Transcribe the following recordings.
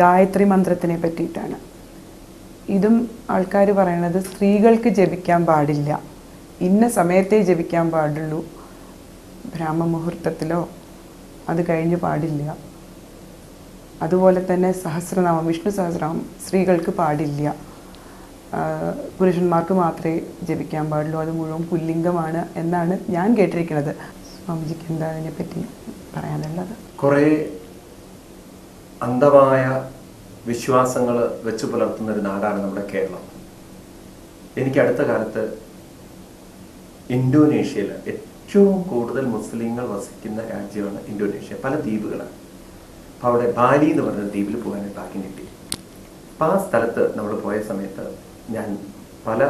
ഗായത്രി മന്ത്രത്തിനെ പറ്റിയിട്ടാണ്. ഇതും ആൾക്കാർ പറയണത് സ്ത്രീകൾക്ക് ജപിക്കാൻ പാടില്ല. ഇന്ന സമയത്തേ ജപിക്കാൻ പാടുള്ളൂ. ബ്രാഹ്മമുഹൂർത്തത്തിലോ അത് കഴിഞ്ഞ് പാടില്ല. അതുപോലെ തന്നെ സഹസ്രനാമം വിഷ്ണു സഹസ്രനാമം സ്ത്രീകൾക്ക് പാടില്ല. പുരുഷന്മാർക്ക് മാത്രമേ ജപിക്കാൻ പാടുള്ളൂ. അത് മുഴുവൻ പുല്ലിംഗമാണ് എന്നാണ് ഞാൻ കേട്ടിരിക്കുന്നത്. സ്വാമിജിക്ക് എന്താ അതിനെപ്പറ്റി പറയാനുള്ളത്? കുറേ അന്ധമായ വിശ്വാസങ്ങൾ വെച്ചു പുലർത്തുന്ന ഒരു നാടാണ് നമ്മുടെ കേരളം. എനിക്ക് അടുത്ത കാലത്ത് ഇന്തോനേഷ്യയിൽ ഏറ്റവും കൂടുതൽ മുസ്ലിങ്ങൾ വസിക്കുന്ന രാജ്യമാണ് ഇന്തോനേഷ്യ. പല ദ്വീപുകളാണ്. അപ്പോൾ അവിടെ ബാലി എന്ന് പറഞ്ഞ ദ്വീപിൽ പോകാനായി ഭാഗ്യം കിട്ടി. അപ്പം ആ സ്ഥലത്ത് നമ്മൾ പോയ സമയത്ത് ഞാൻ പല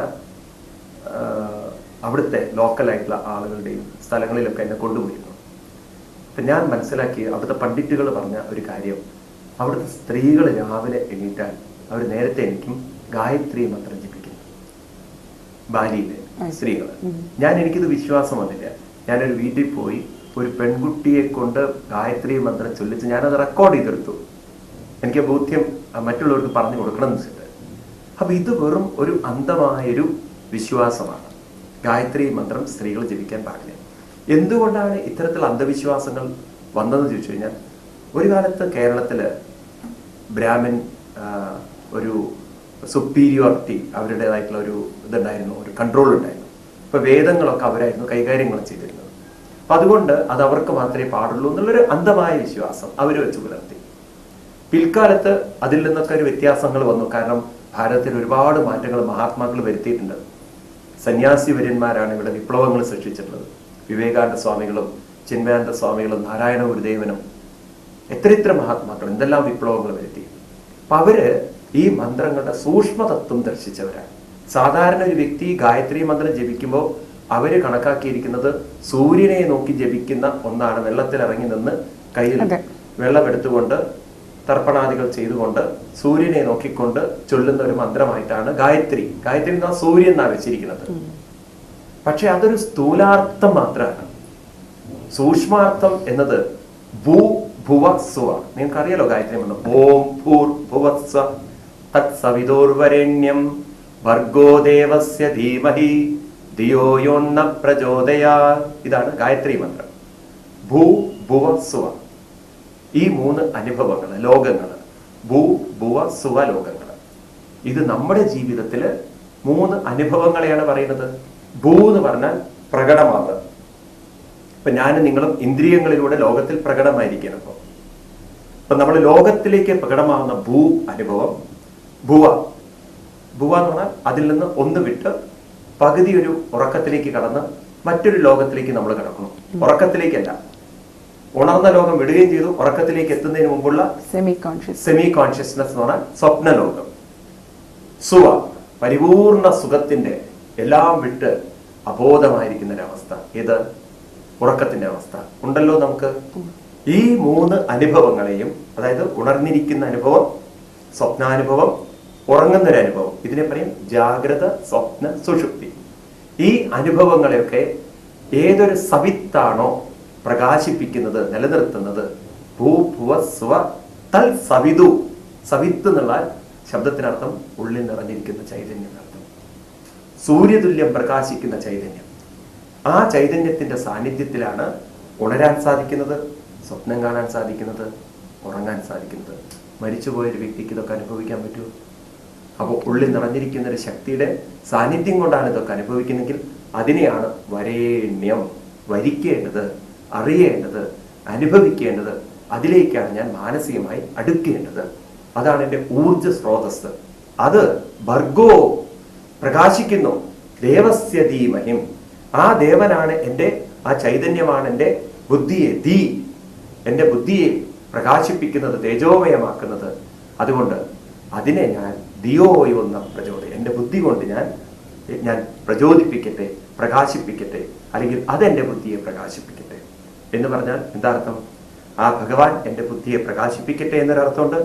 അവിടുത്തെ ലോക്കലായിട്ടുള്ള ആളുകളുടെയും സ്ഥലങ്ങളിലൊക്കെ എന്നെ കൊണ്ടുപോയിരുന്നു. അപ്പം ഞാൻ മനസ്സിലാക്കി അവിടുത്തെ പണ്ഡിറ്റുകൾ പറഞ്ഞ ഒരു കാര്യം അവിടുത്തെ സ്ത്രീകൾ രാവിലെ എണീറ്റാൽ അവർ നേരത്തെ എനിക്കും ഗായത്രി മന്ത്രം ജപിക്കുന്നു ബാലിയിലെ സ്ത്രീകൾ ഞാൻ എനിക്കിത് വിശ്വാസം വന്നില്ല. ഞാനൊരു വീട്ടിൽ പോയി ഒരു പെൺകുട്ടിയെ കൊണ്ട് ഗായത്രി മന്ത്രം ചൊല്ലിച്ച് ഞാനത് റെക്കോർഡ് ചെയ്തെടുത്തു. എനിക്ക് ബോധ്യം മറ്റുള്ളവർക്ക് പറഞ്ഞു കൊടുക്കണം എന്ന് വെച്ചിട്ട്. അപ്പൊ ഇത് വെറും ഒരു അന്ധമായൊരു വിശ്വാസമാണ്. ഗായത്രി മന്ത്രം സ്ത്രീകൾ ജപിക്കാൻ പാടില്ല. എന്തുകൊണ്ടാണ് ഇത്തരത്തിൽ അന്ധവിശ്വാസങ്ങൾ വന്നതെന്ന് ചോദിച്ചു കഴിഞ്ഞാൽ ഒരു കാലത്ത് കേരളത്തിൽ ബ്രാഹ്മിൻ ഒരു സുപ്പീരിയോറിറ്റി അവരുടേതായിട്ടുള്ള ഒരു ഇതുണ്ടായിരുന്നു ഒരു കൺട്രോൾ ഉണ്ടായിരുന്നു. ഇപ്പൊ വേദങ്ങളൊക്കെ അവരായിരുന്നു കൈകാര്യങ്ങൾ ചെയ്തിരുന്നത്. അപ്പൊ അതുകൊണ്ട് അത് അവർക്ക് മാത്രമേ പാടുള്ളൂ എന്നുള്ളൊരു അന്ധമായ വിശ്വാസം അവർ വെച്ച് പുലർത്തി. പിൽക്കാലത്ത് അതിൽ നിന്നൊക്കെ ഒരു വ്യത്യാസങ്ങൾ വന്നു. കാരണം ഭാരതത്തിൽ ഒരുപാട് മാറ്റങ്ങൾ മഹാത്മാക്കൾ വരുത്തിയിട്ടുണ്ട്. സന്യാസി വര്യന്മാരാണ് ഇവിടെ വിപ്ലവങ്ങൾ സൃഷ്ടിച്ചിട്ടുള്ളത്. വിവേകാനന്ദ സ്വാമികളും ചിന്മയാനന്ദ സ്വാമികളും നാരായണ ഗുരുദേവനും എത്ര എത്ര മഹാത്മാക്കൾ എന്തെല്ലാം വിപ്ലവങ്ങൾ വരുത്തി. അപ്പൊ അവർ ഈ മന്ത്രങ്ങളുടെ സൂക്ഷ്മതത്വം ദർശിച്ചവരാണ്. സാധാരണ ഒരു വ്യക്തി ഗായത്രി മന്ത്രം ജപിക്കുമ്പോൾ അവർ കണക്കാക്കിയിരിക്കുന്നത് സൂര്യനെ നോക്കി ജപിക്കുന്ന ഒന്നാണ് വെള്ളത്തിൽ ഇറങ്ങി നിന്ന് കയ്യിൽ വെള്ളമെടുത്തുകൊണ്ട് തർപ്പണാദികൾ ചെയ്തുകൊണ്ട് സൂര്യനെ നോക്കിക്കൊണ്ട് ചൊല്ലുന്ന ഒരു മന്ത്രമായിട്ടാണ് ഗായത്രി. ഗായത്രി എന്നാ സൂര്യൻ എന്നാണ് വെച്ചിരിക്കുന്നത്. പക്ഷെ അതൊരു സ്ഥൂലാർത്ഥം മാത്രമാണ്. സൂക്ഷ്മാർത്ഥം എന്നത് ഭൂ ഭുവ സുവ നിങ്ങൾക്ക് അറിയാലോ ഗായത്രി മന്ത്രം ഓം ഭൂർ ഭുവസ്വ തത് സവിതോർവരണ്യം. ഭർഗോ ദേവസ്യ ധീമഹി ധിയോ പ്രചോദയാ. ഇതാണ് ഗായത്രി മന്ത്രം ഭൂ ഭുവ സുവ ഈ മൂന്ന് അനുഭവങ്ങൾ ലോകങ്ങൾ ഭൂ ഭുവ സുവ ലോകങ്ങൾ ഇത് നമ്മുടെ ജീവിതത്തിൽ മൂന്ന് അനുഭവങ്ങളെയാണ് പറയുന്നത്. ഭൂ എന്ന് പറഞ്ഞാൽ പ്രകടമാകുക ഇപ്പൊ ഞാനും നിങ്ങളും ഇന്ദ്രിയങ്ങളിലൂടെ ലോകത്തിൽ പ്രകടമായിരിക്കണം അപ്പൊ അപ്പൊ നമ്മൾ ലോകത്തിലേക്ക് പ്രകടമാകുന്ന ഭൂ അനുഭവം ഭുവ. ഭുവ എന്ന് പറഞ്ഞാൽ അതിൽ നിന്ന് ഒന്ന് വിട്ട് പകുതി ഒരു ഉറക്കത്തിലേക്ക് കടന്ന് മറ്റൊരു ലോകത്തിലേക്ക് നമ്മൾ കിടക്കുന്നു. ഉറക്കത്തിലേക്കല്ല. ഉണർന്ന ലോകം വിടുകയും ചെയ്തു. ഉറക്കത്തിലേക്ക് എത്തുന്നതിന് മുമ്പുള്ള സെമി കോൺഷ്യസ് സെമി കോൺഷ്യസ്നെസ് എന്ന് പറഞ്ഞാൽ സ്വപ്ന ലോകം. സുവ പരിപൂർണ സുഖത്തിന്റെ എല്ലാം വിട്ട് അബോധമായിരിക്കുന്ന ഒരവസ്ഥ ഇത് ഉറക്കത്തിന്റെ അവസ്ഥ. ഉണ്ടല്ലോ നമുക്ക്? ഈ മൂന്ന് അനുഭവങ്ങളെയും അതായത് ഉണർന്നിരിക്കുന്ന അനുഭവം സ്വപ്നാനുഭവം ഉറങ്ങുന്ന ഒരു അനുഭവം ഇതിനെ പറയും ജാഗ്രത സ്വപ്ന സുഷുപ്തി. ഈ അനുഭവങ്ങളെയൊക്കെ ഏതൊരു സവിത്താണോ പ്രകാശിപ്പിക്കുന്നത് നിലനിർത്തുന്നത്? ഭൂഭുവ സ്വ തൽ സവിതു. സവിത്ത് എന്നുള്ള ശബ്ദത്തിനർത്ഥം ഉള്ളിൽ നിറഞ്ഞിരിക്കുന്ന ചൈതന്യം അർത്ഥം സൂര്യതുല്യം പ്രകാശിക്കുന്ന ചൈതന്യം. ആ ചൈതന്യത്തിന്റെ സാന്നിധ്യത്തിലാണ് ഉണരാൻ സാധിക്കുന്നത്. സ്വപ്നം കാണാൻ സാധിക്കുന്നത് ഉറങ്ങാൻ സാധിക്കുന്നത് മരിച്ചുപോയൊരു വ്യക്തിക്ക് ഇതൊക്കെ അനുഭവിക്കാൻ പറ്റുമോ? അപ്പോൾ ഉള്ളിൽ നിറഞ്ഞിരിക്കുന്ന ഒരു ശക്തിയുടെ സാന്നിധ്യം കൊണ്ടാണ് ഇതൊക്കെ അനുഭവിക്കുന്നെങ്കിൽ അതിനെയാണ് വരേണ്യം വരിക്കേണ്ടത് അറിയേണ്ടത് അനുഭവിക്കേണ്ടത് അതിലേക്കാണ് ഞാൻ മാനസികമായി അടുക്കേണ്ടത്. അതാണ് എന്റെ ഊർജ സ്രോതസ് അത് ഭർഗോ പ്രകാശിക്കുന്നു ദേവസ്യ ധീമഹിം ആ ദേവനാണ് എന്റെ ആ ചൈതന്യമാണ് എന്റെ ബുദ്ധിയെ ധീ. എന്റെ ബുദ്ധിയെ പ്രകാശിപ്പിക്കുന്നത് തേജോമയമാക്കുന്നത്. അതുകൊണ്ട് അതിനെ ഞാൻ ദിയോയൊന്ന പ്രചോദ എന്റെ ബുദ്ധി കൊണ്ട് ഞാൻ ഞാൻ പ്രചോദിപ്പിക്കട്ടെ പ്രകാശിപ്പിക്കട്ടെ അല്ലെങ്കിൽ അതെന്റെ ബുദ്ധിയെ പ്രകാശിപ്പിക്കട്ടെ. എന്ന് പറഞ്ഞാൽ എന്താർത്ഥം? ആ ഭഗവാൻ എന്റെ ബുദ്ധിയെ പ്രകാശിപ്പിക്കട്ടെ എന്നൊരർത്ഥമുണ്ട്.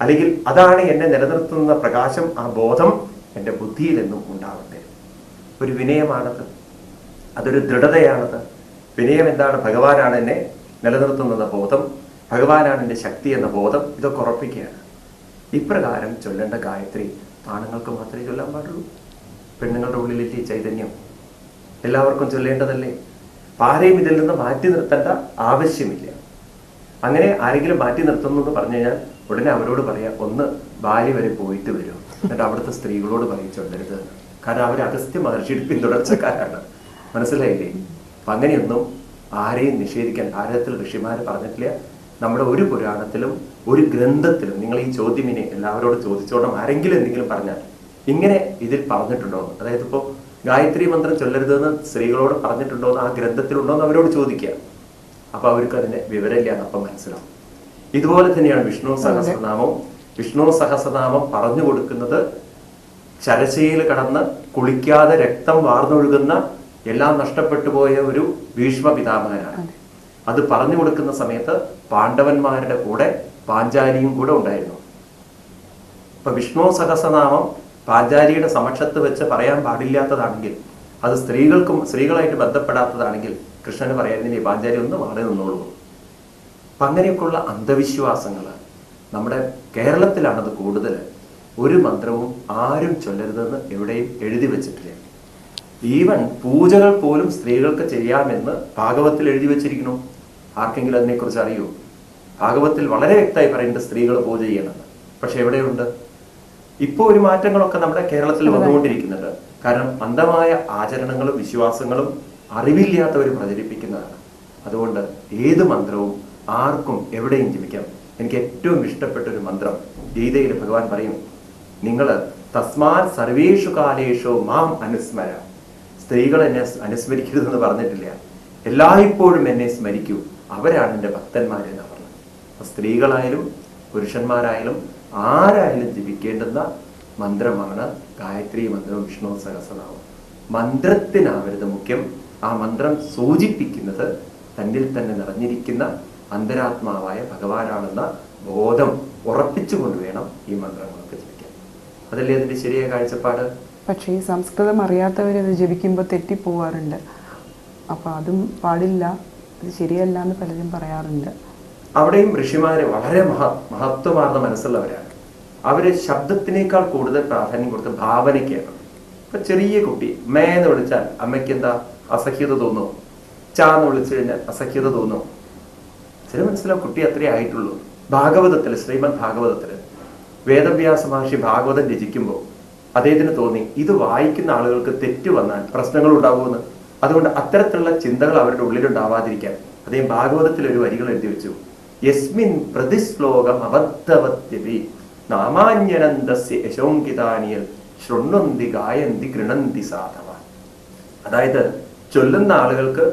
അല്ലെങ്കിൽ അതാണ് എന്നെ നിലനിർത്തുന്ന പ്രകാശം ആ ബോധം എന്റെ ബുദ്ധിയിൽ നിന്നും ഉണ്ടാവട്ടെ. ഒരു വിനയമാണത്. അതൊരു ദൃഢതയാണത്. വിനയം എന്താണ് ഭഗവാനാണ് എന്നെ നിലനിർത്തുന്നെന്ന ബോധം ഭഗവാനാണ് എന്റെ ശക്തി എന്ന ബോധം ഇതൊക്കെ ഉറപ്പിക്കുകയാണ്. ഇപ്രകാരം ചൊല്ലേണ്ട ഗായത്രി ആണുങ്ങൾക്ക് മാത്രമേ ചൊല്ലാൻ പാടുള്ളൂ. പെണ്ണുങ്ങളുടെ ഉള്ളിലേക്ക് ചൈതന്യം? എല്ലാവർക്കും ചൊല്ലേണ്ടതല്ലേ? ആരെയും ഇതിൽ നിന്ന് മാറ്റി നിർത്തേണ്ട ആവശ്യമില്ല. അങ്ങനെ ആരെങ്കിലും മാറ്റി നിർത്തുന്നു എന്ന് പറഞ്ഞു കഴിഞ്ഞാൽ ഉടനെ അവരോട് പറയാം ഒന്ന് ബാല്യ വരെ പോയിട്ട് വരും. എന്നിട്ട് അവിടുത്തെ സ്ത്രീകളോട് പറയും ചൊല്ലരുത്. എന്ന്. കാരണം അവർ അഗസ്ത്യ മഹർഷിയുടെ പിന്തുടർച്ചക്കാരാണ്. മനസ്സിലായില്ലേ? അപ്പൊ അങ്ങനെയൊന്നും ആരെയും നിഷേധിക്കാൻ ഭാരതത്തിൽ ഋഷിമാര് പറഞ്ഞിട്ടില്ല. നമ്മുടെ ഒരു പുരാണത്തിലും ഒരു ഗ്രന്ഥത്തിലും നിങ്ങൾ ഈ ചോദ്യം ഇനി എല്ലാവരോടും ചോദിച്ചോണം ആരെങ്കിലും എന്തെങ്കിലും പറഞ്ഞാൽ. ഇങ്ങനെ ഇതിൽ പറഞ്ഞിട്ടുണ്ടോ. അതായത് ഇപ്പോൾ ഗായത്രി മന്ത്രം ചൊല്ലരുതെന്ന് സ്ത്രീകളോട് പറഞ്ഞിട്ടുണ്ടോ എന്ന് ആ ഗ്രന്ഥത്തിലുണ്ടോ എന്ന് അവരോട് ചോദിക്കുക. അപ്പൊ അവർക്ക് അതിന്റെ വിവരമില്ല എന്ന് അപ്പം മനസ്സിലാവും. ഇതുപോലെ തന്നെയാണ് വിഷ്ണു സഹസ്രനാമം വിഷ്ണു സഹസ്രനാമം പറഞ്ഞു കൊടുക്കുന്നത് ശരശയിൽ കടന്ന് കുളിക്കാതെ രക്തം വാർന്നൊഴുകുന്ന എല്ലാം നഷ്ടപ്പെട്ടു പോയ ഒരു ഭീഷ്മ പിതാമഹനാണ് അത് പറഞ്ഞു കൊടുക്കുന്ന സമയത്ത് പാണ്ഡവന്മാരുടെ കൂടെ പാഞ്ചാലിയും കൂടെ ഉണ്ടായിരുന്നു. ഇപ്പൊ വിഷ്ണു സഹസനാമം പാഞ്ചാലിയുടെ സമക്ഷത്ത് വെച്ച് പറയാൻ പാടില്ലാത്തതാണെങ്കിൽ അത് സ്ത്രീകൾക്കും സ്ത്രീകളായിട്ട് ബന്ധപ്പെടാത്തതാണെങ്കിൽ കൃഷ്ണന് പറയാനില്ലേ പാഞ്ചാലി ഒന്ന് മാറി നിന്നോളൂ. അപ്പൊ അങ്ങനെയൊക്കെയുള്ള അന്ധവിശ്വാസങ്ങൾ നമ്മുടെ കേരളത്തിലാണത് കൂടുതൽ ഒരു മന്ത്രവും ആരും ചൊല്ലരുതെന്ന് എവിടെയും എഴുതി വെച്ചിട്ടില്ല. ഈവൻ പൂജകൾ പോലും സ്ത്രീകൾക്ക് ചെയ്യാമെന്ന് ഭാഗവത്തിൽ എഴുതി വെച്ചിരിക്കുന്നു. ആർക്കെങ്കിലും അതിനെക്കുറിച്ച് അറിയൂ? ഭാഗവത്തിൽ വളരെ വ്യക്തമായി പറയുന്നുണ്ട് സ്ത്രീകൾ പൂജ ചെയ്യണമെന്ന്. പക്ഷെ എവിടെയുണ്ട്? ഇപ്പോൾ ഒരു മാറ്റങ്ങളൊക്കെ നമ്മുടെ കേരളത്തിൽ വന്നുകൊണ്ടിരിക്കുന്നുണ്ട്. കാരണം അന്ധമായ ആചരണങ്ങളും വിശ്വാസങ്ങളും അറിവില്ലാത്തവർ പ്രചരിപ്പിക്കുന്നതാണ്. അതുകൊണ്ട് ഏത് മന്ത്രവും ആർക്കും എവിടെയും ജപിക്കാം എനിക്ക് ഏറ്റവും ഇഷ്ടപ്പെട്ട ഒരു മന്ത്രം ഗീതയിൽ ഭഗവാൻ പറയും. നിങ്ങൾ തസ്മാൻ സർവേഷു കാലേഷു മാം അനുസ്മര. സ്ത്രീകൾ എന്നെ അനുസ്മരിക്കരുതെന്ന് പറഞ്ഞിട്ടില്ല. എല്ലായ്പ്പോഴും എന്നെ സ്മരിക്കൂ. അവരാണ് എന്റെ ഭക്തന്മാരെന്ന് പറഞ്ഞത്. അപ്പം സ്ത്രീകളായാലും പുരുഷന്മാരായാലും ആരായാലും ജപിക്കേണ്ടുന്ന മന്ത്രമാണ് ഗായത്രി മന്ത്രം വിഷ്ണു സഹസ്രനാമം. മന്ത്രത്തിനാവരുത് മുഖ്യം. ആ മന്ത്രം സൂചിപ്പിക്കുന്നത് തന്നിൽ തന്നെ നിറഞ്ഞിരിക്കുന്ന അന്തരാത്മാവായ ഭഗവാനാണെന്ന ബോധം ഉറപ്പിച്ചുകൊണ്ട് വേണം ഈ മന്ത്രങ്ങളൊക്കെ ജപിക്കാൻ. അതല്ലേ അതിന്റെ ശരിയായ കാഴ്ചപ്പാട്? പക്ഷേ ഈ സംസ്കൃതം അറിയാത്തവരത് ജപിക്കുമ്പോൾ തെറ്റിപ്പോവാറുണ്ട്. അപ്പോൾ അതും പാടില്ല. അത് ശരിയല്ല എന്ന് പലരും പറയാറുണ്ട്. അവിടെയും ഋഷിമാര് വളരെ മഹ മഹത്വമാർന്ന മനസ്സുള്ളവരാണ്. അവർ ശബ്ദത്തിനേക്കാൾ കൂടുതൽ പ്രാധാന്യം കൊടുത്ത് ഭാവനയ്ക്കാണ് ഇപ്പൊ ചെറിയ കുട്ടി മേ എന്ന് വിളിച്ചാൽ അമ്മയ്ക്ക് എന്താ അസഹ്യത തോന്നും ചാ എന്ന് വിളിച്ചു കഴിഞ്ഞാൽ അസഹ്യത തോന്നും ചില മനസ്സിലാവും കുട്ടി അത്രേ ആയിട്ടുള്ളൂ. ഭാഗവതത്തിൽ ശ്രീമദ് ഭാഗവതത്തിൽ വേദവ്യാസ മഹർഷി ഭാഗവതം രചിക്കുമ്പോൾ അദ്ദേഹത്തിന് തോന്നി ഇത് വായിക്കുന്ന ആളുകൾക്ക് തെറ്റ് വന്നാൽ പ്രശ്നങ്ങൾ ഉണ്ടാവുമെന്ന്. അതുകൊണ്ട് അത്തരത്തിലുള്ള ചിന്തകൾ അവരുടെ ഉള്ളിലുണ്ടാവാതിരിക്കാൻ അദ്ദേഹം ഭാഗവതത്തിൽ ഒരു വരികൾ എഴുതി വെച്ചു. യസ്മിൻ പ്രതിശ്ലോകം അബദ്ധവത്യവി നാമാന്യനന്ദസ്യ യശോങ്കിതാനിയൽ ശൃണ്ണന്തി ഗായന്തി ഗൃണന്തി സാധവ അതായത് ചൊല്ലുന്ന ആളുകൾക്ക്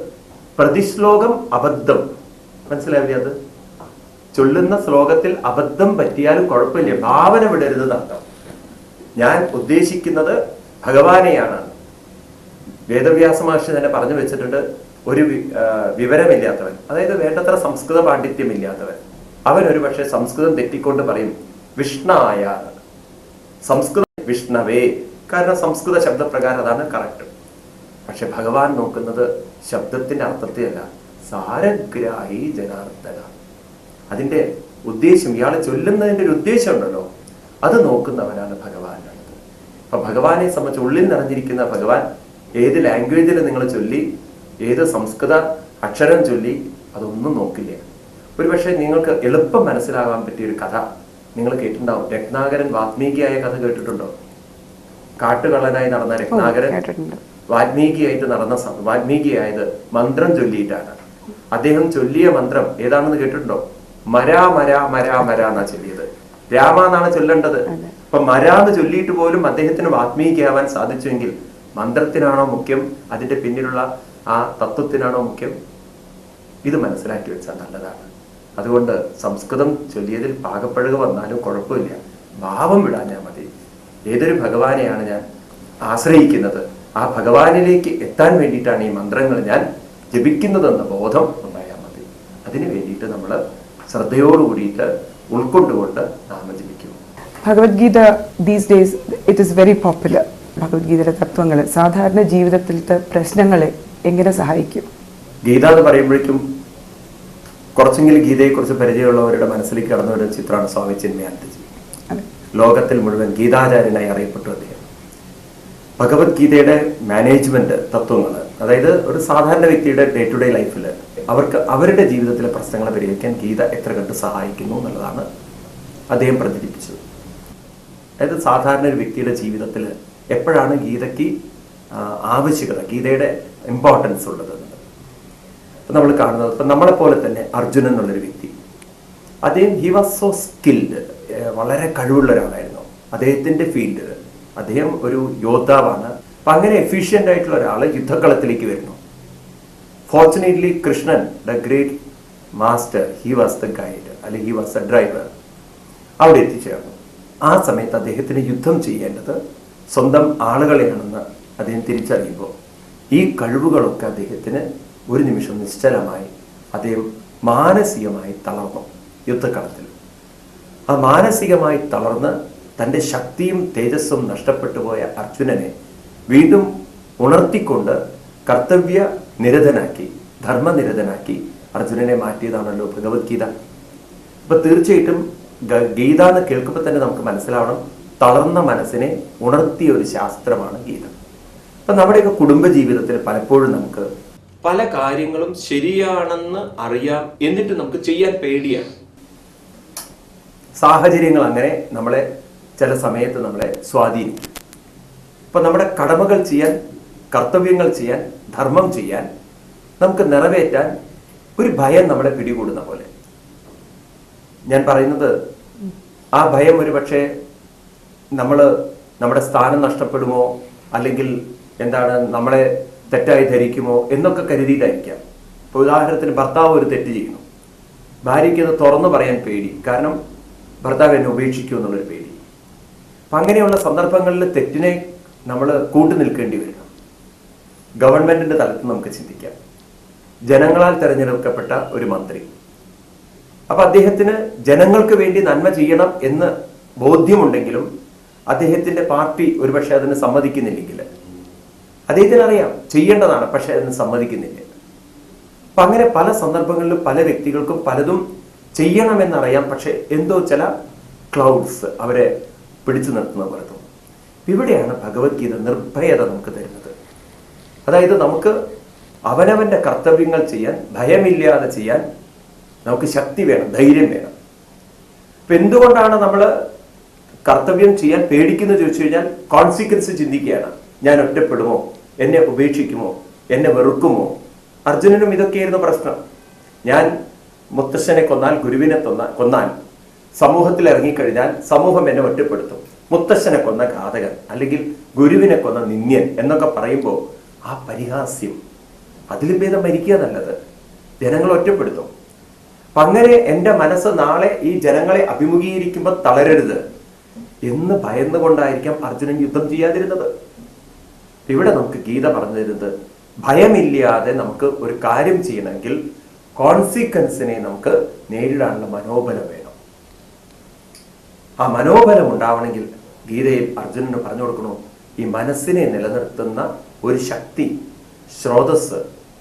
പ്രതിശ്ലോകം അബദ്ധം. മനസ്സിലാവില്ലേ അത്? ചൊല്ലുന്ന ശ്ലോകത്തിൽ അബദ്ധം പറ്റിയാലും കുഴപ്പമില്ല. ഭാവന വിടരുത് എന്നർത്ഥം ഞാൻ ഉദ്ദേശിക്കുന്നത് ഭഗവാനെയാണ്. വേദവ്യാസ മഹർഷി തന്നെ പറഞ്ഞു വെച്ചിട്ടുണ്ട് ഒരു വിവരമില്ലാത്തവൻ അതായത് വേണ്ടത്ര സംസ്കൃത പാണ്ഡിത്യമില്ലാത്തവൻ അവൻ ഒരു പക്ഷേ സംസ്കൃതം തെറ്റിക്കൊണ്ട് പറയും വിഷ്ണായ. സംസ്കൃത വിഷ്ണവേ. കാരണം സംസ്കൃത ശബ്ദപ്രകാരം അതാണ് കറക്റ്റ്. പക്ഷെ ഭഗവാൻ നോക്കുന്നത് ശബ്ദത്തിന്റെ അർത്ഥത്തെയല്ല. സാരഗ്രാഹി ജനാർദ്ദന. അതിന്റെ ഉദ്ദേശം ഇയാളെ ചൊല്ലുന്നതിന്റെ ഒരു ഉദ്ദേശം ഉണ്ടല്ലോ അത് നോക്കുന്നവനാണ് ഭഗവാനാണത് അപ്പൊ ഭഗവാനെ സംബന്ധിച്ച് ഉള്ളിൽ നിറഞ്ഞിരിക്കുന്ന ഭഗവാൻ ഏത് ലാംഗ്വേജിൽ നിങ്ങൾ ചൊല്ലി ഏത് സംസ്കൃത അക്ഷരം ചൊല്ലി അതൊന്നും നോക്കില്ല. ഒരുപക്ഷെ നിങ്ങൾക്ക് എളുപ്പം മനസ്സിലാകാൻ പറ്റിയ ഒരു കഥ നിങ്ങൾ കേട്ടിട്ടുണ്ടാവും. രത്നാകരൻ വാത്മീകിയായ കഥ കേട്ടിട്ടുണ്ടോ? കാട്ടുകള്ളനായി നടന്ന രത്നാകരൻ വാത്മീകിയായിട്ട് നടന്ന വാത്മീകിയായത് മന്ത്രം ചൊല്ലിയിട്ടാണ്. അദ്ദേഹം ചൊല്ലിയ മന്ത്രം ഏതാണെന്ന് കേട്ടിട്ടുണ്ടോ? മരാ മരാ മരാ മരാ എന്നാ ചൊല്ലിയത്. രാമ എന്നാണ് ചൊല്ലേണ്ടത്. അപ്പൊ മരാന്ന് ചൊല്ലിയിട്ട് പോലും അദ്ദേഹത്തിന് വാത്മീകിയാവാൻ സാധിച്ചുവെങ്കിൽ മന്ത്രത്തിനാണോ മുഖ്യം? അതിന്റെ പിന്നിലുള്ള ആ തത്വത്തിനാണോ മുഖ്യം? ഇത് മനസ്സിലാക്കി വെച്ചാൽ നല്ലതാണ്. അതുകൊണ്ട് സംസ്കൃതം ചൊല്ലിയതിൽ പാകപ്പഴുക വന്നാലും കുഴപ്പമില്ല. ഭാവം വിടാഞ്ഞാൽ മതി. ഏതൊരു ഭഗവാനെയാണ് ഞാൻ ആശ്രയിക്കുന്നത്? ആ ഭഗവാനിലേക്ക് എത്താൻ വേണ്ടിയിട്ടാണ് ഈ മന്ത്രങ്ങൾ ഞാൻ ജപിക്കുന്നതെന്ന ബോധം ഉണ്ടായാൽ മതി. അതിനു വേണ്ടിയിട്ട് നമ്മൾ ശ്രദ്ധയോടുകൂടിയിട്ട് ഉൾക്കൊണ്ടുകൊണ്ട് Bhagavadgita these days it is very popular ഭഗവത്ഗീതയുടെ തത്വങ്ങൾ സാധാരണ ജീവിതത്തിലത്തെ പ്രശ്നങ്ങളെ എങ്ങനെ സഹായിക്കും? ഗീത എന്ന് പറയുമ്പോഴേക്കും കുറച്ചെങ്കിലും ഗീതയെക്കുറിച്ച് പരിചയമുള്ളവരുടെ മനസ്സിലേക്ക് കടന്ന ഒരു ചിത്രമാണ് സ്വാമി ചിന്മയാനന്ദജി. ലോകത്തിൽ മുഴുവൻ ഗീതാചാര്യനായി അറിയപ്പെട്ടു അദ്ദേഹം. ഭഗവത്ഗീതയുടെ മാനേജ്മെന്റ് തത്വങ്ങൾ അതായത് ഒരു സാധാരണ വ്യക്തിയുടെ ഡേ ടു ഡേ ലൈഫിൽ അവർക്ക് അവരുടെ ജീവിതത്തിലെ പ്രശ്നങ്ങളെ പരിഹരിക്കാൻ ഗീത എത്ര കണ്ട് സഹായിക്കുന്നു എന്നുള്ളതാണ് അദ്ദേഹം പ്രചരിപ്പിച്ചത്. അതായത് സാധാരണ ഒരു വ്യക്തിയുടെ ജീവിതത്തിൽ എപ്പോഴാണ് ഗീതയ്ക്ക് ആവശ്യകത ഗീതയുടെ ഇമ്പോർട്ടൻസ് ഉള്ളത് ഇപ്പം നമ്മൾ കാണുന്നത് ഇപ്പം നമ്മളെപ്പോലെ തന്നെ അർജുനൻ എന്നുള്ളൊരു വ്യക്തി. അദ്ദേഹം ഹി വാസ് സോ സ്കിൽഡ് വളരെ കഴിവുള്ള ഒരാളായിരുന്നു അദ്ദേഹത്തിന്റെ ഫീൽഡ് അദ്ദേഹം ഒരു യോദ്ധാവാണ്. അപ്പം അങ്ങനെ എഫിഷ്യന്റ് ആയിട്ടുള്ള ഒരാൾ യുദ്ധക്കളത്തിലേക്ക് വരുന്നു. Fortunately Krishnan the great master he was the guide അല്ലെങ്കിൽ ഹി വാസ് ദ ഡ്രൈവർ അവിടെ എത്തിച്ചേർന്നു. ആ സമയത്ത് അദ്ദേഹത്തിന് യുദ്ധം ചെയ്യേണ്ടത് സ്വന്തം ആളുകളെയാണെന്ന് അദ്ദേഹം തിരിച്ചറിയുമ്പോൾ ഈ കഴിവുകളൊക്കെ അദ്ദേഹത്തിന് ഒരു നിമിഷം നിശ്ചലമായി അദ്ദേഹം മാനസികമായി തളർന്നു യുദ്ധക്കളത്തിൽ. ആ മാനസികമായി തളർന്ന് തന്റെ ശക്തിയും തേജസ്സും നഷ്ടപ്പെട്ടു പോയ അർജുനനെ വീണ്ടും ഉണർത്തിക്കൊണ്ട് കർത്തവ്യ നിരതനാക്കി ധർമ്മനിരതനാക്കി അർജുനനെ മാറ്റിയതാണല്ലോ ഭഗവത്ഗീത. അപ്പൊ തീർച്ചയായിട്ടും ഗീത എന്ന് കേൾക്കുമ്പോൾ തന്നെ നമുക്ക് മനസ്സിലാവണം. തളർന്ന മനസ്സിനെ ഉണർത്തിയ ഒരു ശാസ്ത്രമാണ് ഗീത. അപ്പൊ നമ്മുടെയൊക്കെ കുടുംബ ജീവിതത്തിൽ പലപ്പോഴും നമുക്ക് പല കാര്യങ്ങളും ശരിയാണെന്ന് അറിയാം എന്നിട്ട് നമുക്ക് ചെയ്യാൻ പേടിയാണ് സാഹചര്യങ്ങൾ അങ്ങനെ നമ്മളെ ചില സമയത്ത് നമ്മളെ സ്വാധീനിക്കും. ഇപ്പൊ നമ്മുടെ കടമകൾ ചെയ്യാൻ കർത്തവ്യങ്ങൾ ചെയ്യാൻ ധർമ്മം ചെയ്യാൻ നമുക്ക് നിറവേറ്റാൻ ഒരു ഭയം നമ്മളെ പിടികൂടുന്ന പോലെ. ഞാൻ പറയുന്നത് ആ ഭയം ഒരു പക്ഷേ നമ്മൾ നമ്മുടെ സ്ഥാനം നഷ്ടപ്പെടുമോ? അല്ലെങ്കിൽ എന്താണ് നമ്മളെ തെറ്റായി ധരിക്കുമോ? എന്നൊക്കെ കരുതിയിട്ടായിരിക്കാം. ഇപ്പൊ ഉദാഹരണത്തിന് ഭർത്താവ് ഒരു തെറ്റ് ചെയ്യുന്നു. ഭാര്യയ്ക്ക് അത് തുറന്നു പറയാൻ പേടി. കാരണം ഭർത്താവ് എന്നെ ഉപേക്ഷിക്കൂ എന്നുള്ളൊരു പേടി. അപ്പൊ അങ്ങനെയുള്ള സന്ദർഭങ്ങളിൽ തെറ്റിനെ നമ്മൾ കൂട്ടു നിൽക്കേണ്ടി വരും. ഗവൺമെന്റിന്റെ തലത്തിൽ നമുക്ക് ചിന്തിക്കാം. ജനങ്ങളാൽ തിരഞ്ഞെടുക്കപ്പെട്ട ഒരു മന്ത്രി. അപ്പൊ അദ്ദേഹത്തിന് ജനങ്ങൾക്ക് വേണ്ടി നന്മ ചെയ്യണം എന്ന് ബോധ്യമുണ്ടെങ്കിലും അദ്ദേഹത്തിന്റെ പാർട്ടി ഒരുപക്ഷെ അതിന് സമ്മതിക്കുന്നില്ലെങ്കിൽ. അദ്ദേഹത്തിന് അറിയാം ചെയ്യേണ്ടതാണ് പക്ഷെ അതിന് സമ്മതിക്കുന്നില്ല. അപ്പൊ അങ്ങനെ പല സന്ദർഭങ്ങളിലും പല വ്യക്തികൾക്കും പലതും ചെയ്യണമെന്നറിയാം പക്ഷെ എന്തോ ചില ക്ലൗഡ്സ് അവരെ പിടിച്ചു നിർത്തുന്ന പോലെ തോന്നും. ഇവിടെയാണ് ഭഗവത്ഗീത നിർഭയത നമുക്ക് തരുന്നത്. അതായത് നമുക്ക് അവനവന്റെ കർത്തവ്യങ്ങൾ ചെയ്യാൻ ഭയമില്ലാതെ ചെയ്യാൻ നമുക്ക് ശക്തി വേണം ധൈര്യം വേണം. അപ്പൊ എന്തുകൊണ്ടാണ് നമ്മൾ കർത്തവ്യം ചെയ്യാൻ പേടിക്കുന്നത് ചോദിച്ചു കഴിഞ്ഞാൽ കോൺസിക്വൻസ് ചിന്തിക്കുകയാണ്. ഞാൻ ഒറ്റപ്പെടുമോ? എന്നെ ഉപേക്ഷിക്കുമോ? എന്നെ വെറുക്കുമോ? അർജുനനും ഇതൊക്കെയായിരുന്നു പ്രശ്നം. ഞാൻ മുത്തശ്ശനെ കൊന്നാൽ ഗുരുവിനെ തൊന്ന കൊന്നാൽ സമൂഹത്തിൽ ഇറങ്ങിക്കഴിഞ്ഞാൽ സമൂഹം എന്നെ ഒറ്റപ്പെടുത്തും. മുത്തശ്ശനെ കൊന്ന ഘാതകൻ അല്ലെങ്കിൽ ഗുരുവിനെ കൊന്ന നിന്യൻ എന്നൊക്കെ പറയുമ്പോൾ ആ പരിഹാസ്യം അതിലും ഭേദം മരിക്കുക നല്ലത്. ജനങ്ങൾ ഒറ്റപ്പെടുത്തും. അപ്പൊ അങ്ങനെ എന്റെ മനസ്സ് നാളെ ഈ ജനങ്ങളെ അഭിമുഖീകരിക്കുമ്പോൾ തളരരുത്. എന്ന് ഭയന്നുകൊണ്ടായിരിക്കാം അർജുനൻ യുദ്ധം ചെയ്യാതിരുന്നത്. ഇവിടെ നമുക്ക് ഗീത പറഞ്ഞു തരുന്നത് ഭയമില്ലാതെ നമുക്ക് ഒരു കാര്യം ചെയ്യണമെങ്കിൽ കോൺസിക്വൻസിനെ നമുക്ക് നേരിടാനുള്ള മനോബലം വേണം. ആ മനോബലം ഉണ്ടാവണമെങ്കിൽ ഗീതയിൽ അർജുനന് പറഞ്ഞു കൊടുക്കണു ഈ മനസ്സിനെ നിലനിർത്തുന്ന ഒരു ശക്തി സ്രോതസ്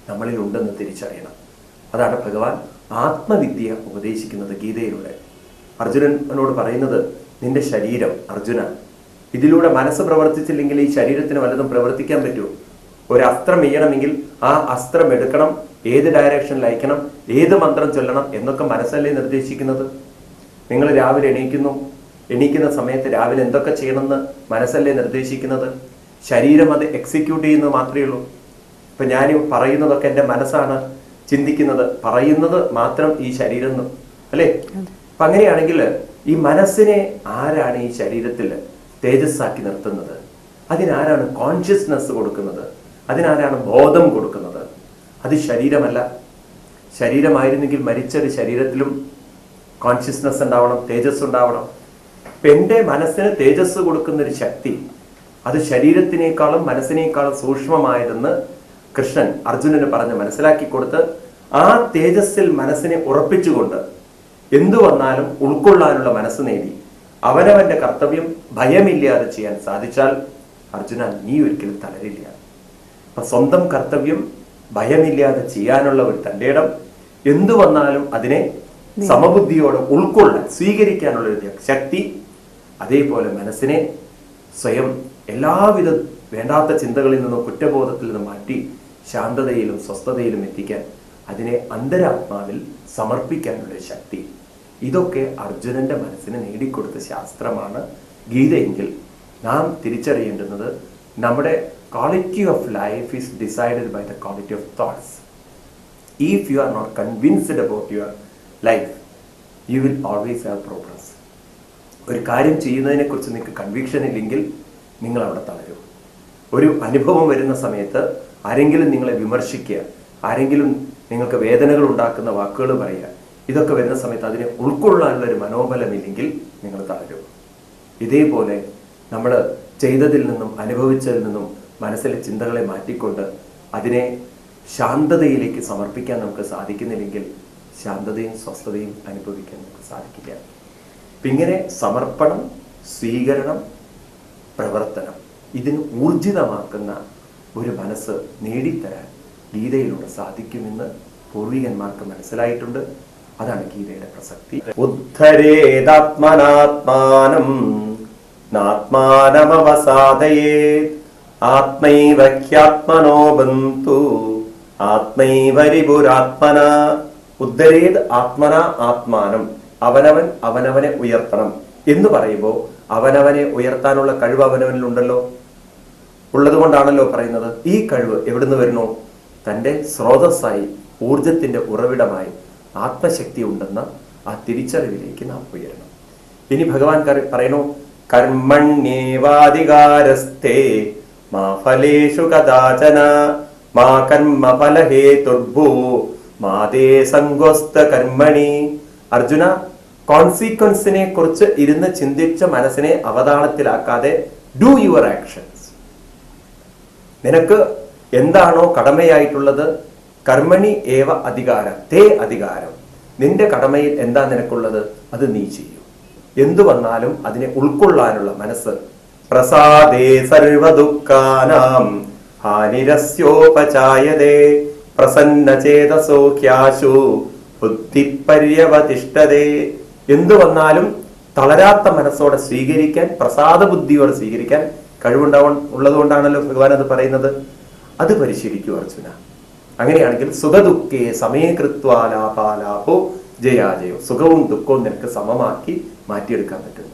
നമ്മളിൽ ഉണ്ടെന്ന് തിരിച്ചറിയണം. അതാണ് ഭഗവാൻ ആത്മവിദ്യ ഉപദേശിക്കുന്നത് ഗീതയിലൂടെ. അർജുനനോട് പറയുന്നത് നിന്റെ ശരീരം അർജുന ഇതിലൂടെ മനസ്സ് പ്രവർത്തിച്ചില്ലെങ്കിൽ ഈ ശരീരത്തിന് വല്ലതും പ്രവർത്തിക്കാൻ പറ്റുമോ? ഒരു അസ്ത്രം ചെയ്യണമെങ്കിൽ ആ അസ്ത്രം എടുക്കണം ഏത് ഡയറക്ഷനിൽ അയക്കണം ഏത് മന്ത്രം ചൊല്ലണം എന്നൊക്കെ മനസ്സല്ലേ നിർദ്ദേശിക്കുന്നത്? നിങ്ങൾ രാവിലെ എണീക്കുന്നു. എണീക്കുന്ന സമയത്ത് രാവിലെ എന്തൊക്കെ ചെയ്യണമെന്ന് മനസ്സല്ലേ നിർദ്ദേശിക്കുന്നത്? ശരീരം അത് എക്സിക്യൂട്ട് ചെയ്യുന്നത് മാത്രമേ ഉള്ളൂ. ഇപ്പൊ ഞാൻ പറയുന്നതൊക്കെ എന്റെ മനസ്സാണ്. ചിന്തിക്കുന്നത് പറയുന്നത് മാത്രം ഈ ശരീരം അല്ലേ? അപ്പൊ അങ്ങനെയാണെങ്കിൽ ഈ മനസ്സിനെ ആരാണ് ഈ ശരീരത്തിൽ തേജസ്സാക്കി നിർത്തുന്നത്? അതിനാരാണ് കോൺഷ്യസ്നെസ് കൊടുക്കുന്നത്? അതിനാരാണ് ബോധം കൊടുക്കുന്നത്? അത് ശരീരമല്ല. ശരീരമായിരുന്നെങ്കിൽ മരിച്ച ഒരു ശരീരത്തിലും കോൺഷ്യസ്നെസ് ഉണ്ടാവണം തേജസ് ഉണ്ടാവണം. അപ്പൊ എന്റെ മനസ്സിന് തേജസ് കൊടുക്കുന്ന ഒരു ശക്തി അത് ശരീരത്തിനേക്കാളും മനസ്സിനേക്കാളും സൂക്ഷ്മമായതെന്ന് കൃഷ്ണൻ അർജുനന് പറഞ്ഞ് മനസ്സിലാക്കി കൊടുത്ത് ആ തേജസ്സിൽ മനസ്സിനെ ഉറപ്പിച്ചുകൊണ്ട് എന്തു വന്നാലും ഉൾക്കൊള്ളാനുള്ള മനസ്സ് നേടി. അവനവന്റെ കർത്തവ്യം ഭയമില്ലാതെ ചെയ്യാൻ സാധിച്ചാൽ അർജുന നീ ഒരിക്കലും തളരില്ല. അപ്പൊ സ്വന്തം കർത്തവ്യം ഭയമില്ലാതെ ചെയ്യാനുള്ള ഒരു തന്റെ ഇടം. എന്തു വന്നാലും അതിനെ സമബുദ്ധിയോടെ ഉൾക്കൊള്ളാൻ സ്വീകരിക്കാനുള്ള ഒരു ശക്തി അതേപോലെ മനസ്സിനെ സ്വയം എല്ലാവിധ വേണ്ടാത്ത ചിന്തകളിൽ നിന്നും കുറ്റബോധത്തിൽ നിന്നും മാറ്റി ശാന്തതയിലും സ്വസ്ഥതയിലും എത്തിക്കാൻ അതിനെ അന്തരാത്മാവിൽ സമർപ്പിക്കാനുള്ള ശക്തി. ഇതൊക്കെ അർജുനന്റെ മനസ്സിന് നേടിക്കൊടുത്ത ശാസ്ത്രമാണ്. ഗീതയെങ്കിൽ നാം തിരിച്ചറിയേണ്ടുന്നത് നമ്മുടെ quality of life is decided by the quality of thoughts if you are not convinced about your life you will always have problems. ഒരു കാര്യം ചെയ്യുന്നതിനെക്കുറിച്ച് നിങ്ങൾക്ക് കൺവിക്ഷൻ ഇല്ലെങ്കിൽ നിങ്ങൾ അവിടെ തളരും. ഒരു അനുഭവം വരുന്ന സമയത്ത് ആരെങ്കിലും നിങ്ങളെ വിമർശിക്കുക ആരെങ്കിലും നിങ്ങൾക്ക് വേദനകൾ ഉണ്ടാക്കുന്ന വാക്കുകൾ പറയുക ഇതൊക്കെ വരുന്ന സമയത്ത് അതിനെ ഉൾക്കൊള്ളാനുള്ള ഒരു മനോബലമില്ലെങ്കിൽ നിങ്ങൾ തളരും. ഇതേപോലെ നമ്മൾ ചെയ്തതിൽ നിന്നും അനുഭവിച്ചതിൽ നിന്നും മനസ്സിലെ ചിന്തകളെ മാറ്റിക്കൊണ്ട് അതിനെ ശാന്തതയിലേക്ക് സമർപ്പിക്കാൻ നമുക്ക് സാധിക്കുന്നില്ലെങ്കിൽ ശാന്തതയും സ്വസ്ഥതയും അനുഭവിക്കാൻ നമുക്ക് സാധിക്കില്ല. ഇങ്ങനെ സമർപ്പണം സ്വീകരണം പ്രവർത്തനം. ഇതിന് ഊർജിതമാക്കുന്ന ഒരു മനസ്സ് നേടിത്തരാൻ ഗീതയിലൂടെ സാധിക്കുമെന്ന് പൂർവികന്മാർക്ക് മനസ്സിലായിട്ടുണ്ട്. അതാണ് ഗീതയുടെ പ്രസക്തി. ഉദ്ധരേതാത്മനാത്മാനം നാത്മാനമവസാദയേത് ആത്മൈവ ഹ്യാത്മനോ ബന്ധു. ആത്മൈവരിപുരാത്മന ഉദ്ധരേത് ആത്മന ആത്മാനം. അവനവൻ അവനവനെ ഉയർത്തണം എന്ന് പറയുമ്പോൾ അവനവനെ ഉയർത്താനുള്ള കഴിവ് അവനവനിലുണ്ടല്ലോ. ഉള്ളത് കൊണ്ടാണല്ലോ പറയുന്നത് ഈ കഴിവ് എവിടുന്ന് വരുന്നു? തന്റെ സ്രോതസ്സായി ഊർജത്തിന്റെ ഉറവിടമായി ആത്മശക്തി ഉണ്ടെന്ന ആ തിരിച്ചറിവിലേക്ക് നാം ഉയരണം. ഇനി ഭഗവാൻ പറയുന്നു കർമ്മണ്യേവാധികാരസ്ഥേ മാ ഫലേഷു കഥാചന മാ കർമ്മ ഫലഹേതുർഭൂ മാതേ കർമ്മണി. അർജുന കോൺസിക്വൻസിനെ കുറിച്ച് ഇരുന്ന് ചിന്തിച്ച മനസ്സിനെ അവതാളത്തിലാക്കാതെ ഡു യുവർ ആക്ഷൻസ് നിനക്ക് എന്താണോ കടമയായിട്ടുള്ളത്? കർമ്മണി ഏവ അധികാരം? തേ അധികാരം. നിന്റെ കടമയിൽ എന്താ നിനക്കുള്ളത്? അത് നീ ചെയ്യൂ. എന്തു വന്നാലും അതിനെ ഉൾക്കൊള്ളാനുള്ള മനസ്സ് പ്രസാദേ സർവദുഃഖാനാം. ഹാനിരസ്യോപചായതേ പ്രസന്ന ഖ്യാശു ബുദ്ധിപര്യവതിഷ്ഠതേ. ബുദ്ധി പര്യവതിഷ്ഠതേ എന്തു വന്നാലും തളരാത്ത മനസ്സോടെ സ്വീകരിക്കാൻ പ്രസാദ ബുദ്ധിയോടെ സ്വീകരിക്കാൻ കഴിവുണ്ടാവ ഉള്ളതുകൊണ്ടാണല്ലോ ഭഗവാൻ അത് പറയുന്നത്. അത് പരിശീലിക്കൂ അർജുന. അങ്ങനെയാണെങ്കിൽ സുഖദുഃഖേ സമയകൃത്വാലാപാലാപോ ജയാജയോ സുഖവും ദുഃഖവും നിനക്ക് സമമാക്കി മാറ്റിയെടുക്കാൻ പറ്റുന്നു.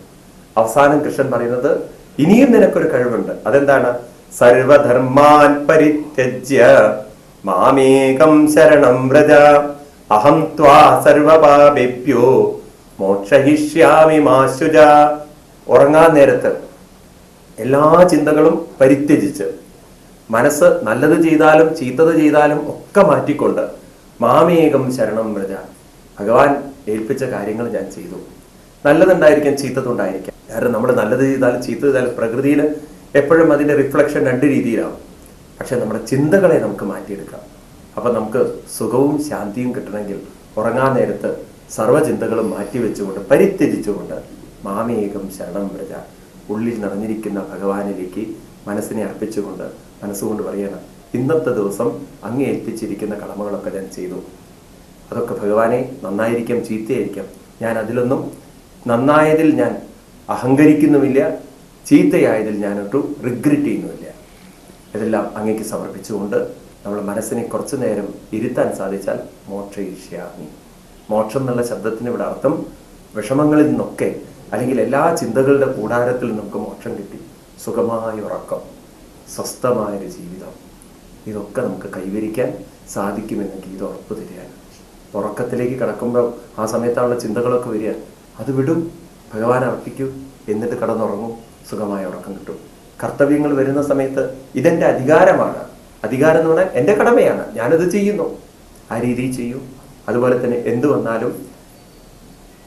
അവസാനം കൃഷ്ണൻ പറയുന്നത് ഇനിയും നിനക്കൊരു കഴിവുണ്ട്. അതെന്താണ്? സർവധർമാൻ പരിത്യജ്യ. മാമേകം ശരണം വ്രജ. അഹം ത്വാ സർവപാപേഭ്യോ. മോക്ഷഹിഷ്യാമി മാശുജ ഉറങ്ങാൻ നേരത്ത് എല്ലാ ചിന്തകളും പരിത്യജിച്ച് മനസ്സ് നല്ലത് ചെയ്താലും ചീത്തത് ചെയ്താലും ഒക്കെ മാറ്റിക്കൊണ്ട് മാമേകം ശരണം വ്രജ. ഭഗവാൻ ഏൽപ്പിച്ച കാര്യങ്ങൾ ഞാൻ ചെയ്തു. നല്ലതുണ്ടായിരിക്കാം ചീത്തതുണ്ടായിരിക്കാം കാരണം നമ്മൾ നല്ലത് ചെയ്താലും ചീത്ത ചെയ്താലും പ്രകൃതിയിൽ എപ്പോഴും അതിന്റെ റിഫ്ലക്ഷൻ രണ്ട് രീതിയിലാവും. പക്ഷെ നമ്മുടെ ചിന്തകളെ നമുക്ക് മാറ്റിയെടുക്കാം. അപ്പം നമുക്ക് സുഖവും ശാന്തിയും കിട്ടണമെങ്കിൽ ഉറങ്ങാൻ നേരത്ത് സർവചിന്തകളും മാറ്റിവെച്ചുകൊണ്ട് പരിത്യജിച്ചുകൊണ്ട് മാമേകം ശരണം വ്രജ. ഉള്ളിൽ നിറഞ്ഞിരിക്കുന്ന ഭഗവാനിലേക്ക് മനസ്സിനെ അർപ്പിച്ചുകൊണ്ട് മനസ്സുകൊണ്ട് പറയണം ഇന്നത്തെ ദിവസം അങ്ങ് ഏൽപ്പിച്ചിരിക്കുന്ന കടമകളൊക്കെ ഞാൻ ചെയ്തു. അതൊക്കെ ഭഗവാനെ നന്നായിരിക്കാം ചീത്തയായിരിക്കാം. ഞാൻ അതിലൊന്നും നന്നായതിൽ ഞാൻ അഹങ്കരിക്കുന്നുമില്ല ചീത്തയായതിൽ ഞാനൊരു റിഗ്രറ്റ് ചെയ്യുന്നുമില്ല. ഇതെല്ലാം അങ്ങേക്ക് സമർപ്പിച്ചുകൊണ്ട് നമ്മുടെ മനസ്സിനെ കുറച്ചു നേരം ഇരുത്താൻ സാധിച്ചാൽ മോക്ഷയിഷ്യാമി. മോക്ഷം എന്നുള്ള ശബ്ദത്തിന് ഇവിടെ അർത്ഥം വിഷമങ്ങളിൽ നിന്നൊക്കെ അല്ലെങ്കിൽ എല്ലാ ചിന്തകളുടെ കൂടാരത്തിൽ നമുക്ക് മോക്ഷം കിട്ടി. സുഖമായ ഉറക്കം സ്വസ്ഥമായൊരു ജീവിതം. ഇതൊക്കെ നമുക്ക് കൈവരിക്കാൻ സാധിക്കുമെന്ന് ഗീത ഉറപ്പ് തരികയാണ്. ഉറക്കത്തിലേക്ക് കിടക്കുമ്പോൾ ആ സമയത്താണുള്ള ചിന്തകളൊക്കെ വരിക. അത് വിടും. ഭഗവാൻ അർപ്പിക്കൂ. എന്നിട്ട് കടന്നുറങ്ങും. സുഖമായ ഉറക്കം കിട്ടും. കർത്തവ്യങ്ങൾ വരുന്ന സമയത്ത് ഇതെന്റെ അധികാരമാണ്. അധികാരം എന്ന് പറഞ്ഞാൽ എന്റെ കടമയാണ്. ഞാനത് ചെയ്യുന്നു. ആ രീതിയിൽ ചെയ്യൂ. അതുപോലെ തന്നെ എന്തു വന്നാലും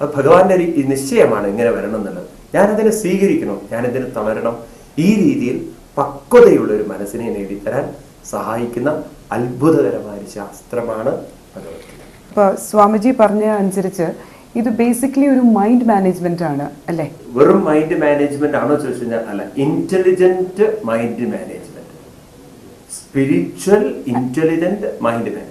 അത് ഭഗവാന്റെ ഒരു നിശ്ചയമാണ് ഇങ്ങനെ വരണം എന്നുള്ളത്. ഞാനതിനെ സ്വീകരിക്കണം ഞാനതിനെ തളരണം. ഈ രീതിയിൽ പക്വതയുള്ള ഒരു മനസ്സിനെ നേടിത്തരാൻ സഹായിക്കുന്ന അത്ഭുതകരമായ ഒരു ശാസ്ത്രമാണ് ഭഗവത്ഗീത. സ്വാമിജി പറഞ്ഞ അനുസരിച്ച് ഇത് ബേസിക്കലി ഒരു മൈൻഡ് മാനേജ്മെന്റ് ആണ് അല്ലേ? വെറും മൈൻഡ് മാനേജ്മെന്റ് ആണോ ചോദിച്ചു കഴിഞ്ഞാൽ അല്ല intelligent mind management spiritual intelligent mind management